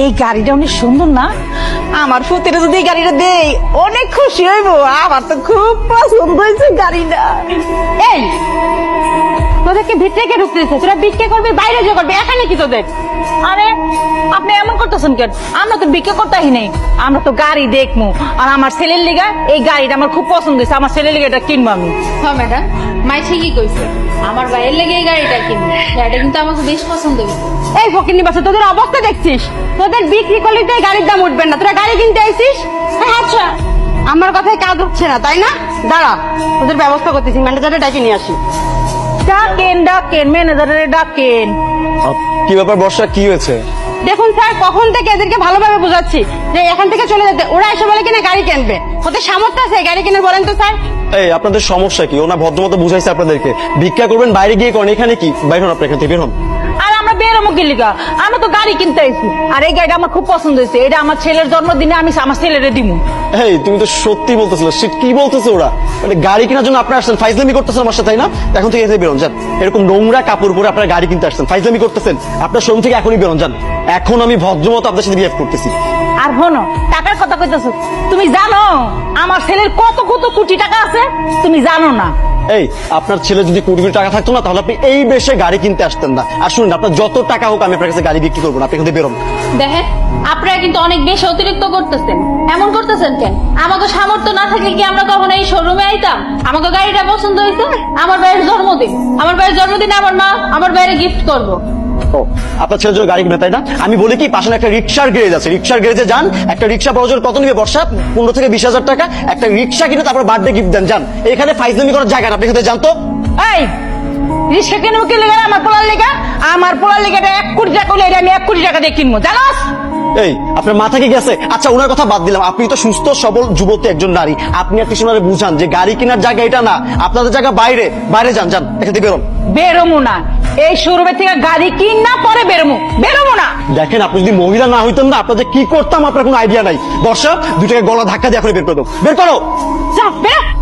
এই গাড়িটা অনেক সুন্দর না? আমার ফুতের যদি এই গাড়িটা দেই অনেক খুশি হইব। আমার তো খুব পছন্দ হয়েছে গাড়িটা। এই তোদেরকে ভিতরে কে ঢুকতে দিচ্ছে তোরা বিক্রি করবি বাইরে যে করবি এখানে কি তোদের? আরে আপনি এমন করতেছেন কেন? আমরা তো বিক্রি করতেই নেই। আমরা তো গাড়ি দেখব আর আমার ছেলের লিগা এই গাড়িটা আমার খুব পছন্দ হয়েছে। আমার ছেলের লিগা এটা কিনবো আমি। হ্যাঁ ম্যাডাম। মাই ঠিকই কইছে? আমার ভাইয়ের লেগে এই গাড়িটা কিনি গাড়িটা কিন্তু আমাকে বেশ পছন্দ হয়েছে। এই ফকিনি বাসা তোদের অবস্থা দেখছিস? তোদের বিক্রি করলে তো এই গাড়ির দাম উঠবে না। তোরা গাড়ি কিনতে আইছিস? হ্যাঁ, আচ্ছা। আমার কথায় কাজ হচ্ছে না তাই না? দাঁড়া তোদের ব্যবস্থা করতেছি ম্যানেজারে ডাকে নিয়ে আসি। ডাকেন ডাকেন ম্যানেজারে ডাকেন। কি ব্যাপার বর্ষা কি হয়েছে? দেখুন স্যার, কখন থেকে এদেরকে ভালোভাবে বোঝাচ্ছি যে এখান থেকে চলে যেতে, ওরা এসে বলে কিনা গাড়ি কিনবে। ওদের সামর্থ্য আছে গাড়ি কিনে বলেন তো স্যার। এই, আপনাদের সমস্যা কি? ওনা ভদ্রমতো বুঝাইছে আপনাদেরকে। ভিক্ষা করবেন, বাইরে গিয়ে কোন এখানে কি? বাইরে আপনার এখান থেকে, বের হন। আমরা তো গাড়ি কিনতে আইছি। আর এই গাড়িটা আমার খুব পছন্দ হয়েছে। এটা আমার ছেলের জন্মদিনে আমি আমার ছেলেরে দিমু। এই তুমি তো সত্যি বলতেছিল। সে কি বলতেছে ওরা? মানে গাড়ি কেনার জন্য আপনারা আসছেন ফাইজলামি করতেছেন আমার সাথে তাই না? এখন থেকে এসে বেরোন যান। এরকম নোংরা কাপড় পরে আপনারা গাড়ি কিনতে আসছেন ফাইজলামি করতেছেন। আপনার শোরুম থেকে এখনই বেরোন যান। এখন আমি ভদ্রমতো আপনার সাথে বিহেভ করতেছি। আর হনো টাকার কথা কইতেছো। তুমি জানো আমার ছেলের কত কত কোটি টাকা আছে? তুমি জানো না। এই, আপনার ছেলে যদি কোটি কোটি টাকা থাকতো না, তাহলে আপনি এই বেশে গাড়ি কিনতে আসতেন না। আর শুনুন, আপনার যত টাকা হোক আমি আপনার কাছে গাড়ি বিক্রি করব না, আপনি কিন্তু বেরোন। দেখেন, আপনারা কিন্তু অনেক বেশি অতিরিক্ত করতেছেন। এমন করতেছেন কেন? আমাকে সামর্থ্য না থাকলে কি আমরা কখনো এই শোরুমে আইতাম? আমাকে গাড়িটা পছন্দ হয়েছে, আমার ভাইয়ের জন্মদিন। আমার বাইরের জন্মদিন আমার মা আমার বাইরে গিফট করব। ও আপনার ছেলে যদি গাড়ি কিনে তাই না? আমি বলি কি, পাশে একটা রিক্সার গ্যারেজ আছে। রিক্সার গ্যারেজে যান, একটা রিক্সা বড় কত নিবে? বর্ষা, পনেরো থেকে বিশ হাজার টাকা। একটা রিক্সা কিনে তারপর বার্থডে গিফট দেন, যান। এখানে ফাইজলামি করার জায়গা আপনি এখানে জানতো এই, রিক্সা কিনবো কে আমার পোলার লেগা? আমার পোলার লেগে এক কোটি টাকা হলে আমি এক কোটি টাকা দিয়ে কিনবো। জানোস? এই আপনার মাথা কি গেছে? আচ্ছা ওনার কথা বাদ দিলাম। আপনি তো সুস্থ সবল যুবতী একজন নারী। আপনি আর কিছু বুঝান যে গাড়ি কেনার জায়গা এটা না। আপনাদের জায়গা বাইরে। বাইরে যান যান এখান থেকে বেরোন। বেরোমু না। এই শোরুমের থেকে গাড়ি কিন না পরে বেরোমু। বেরোমু না। দেখেন আপনি যদি মহিলা না হইতেন না আপনাদের কি করতাম আপনার কোনো আইডিয়া নাই। বর্ষা দুটাকে গলা ধাক্কা দিয়ে এখন বের করে দাও। বের করো। যা বেরো।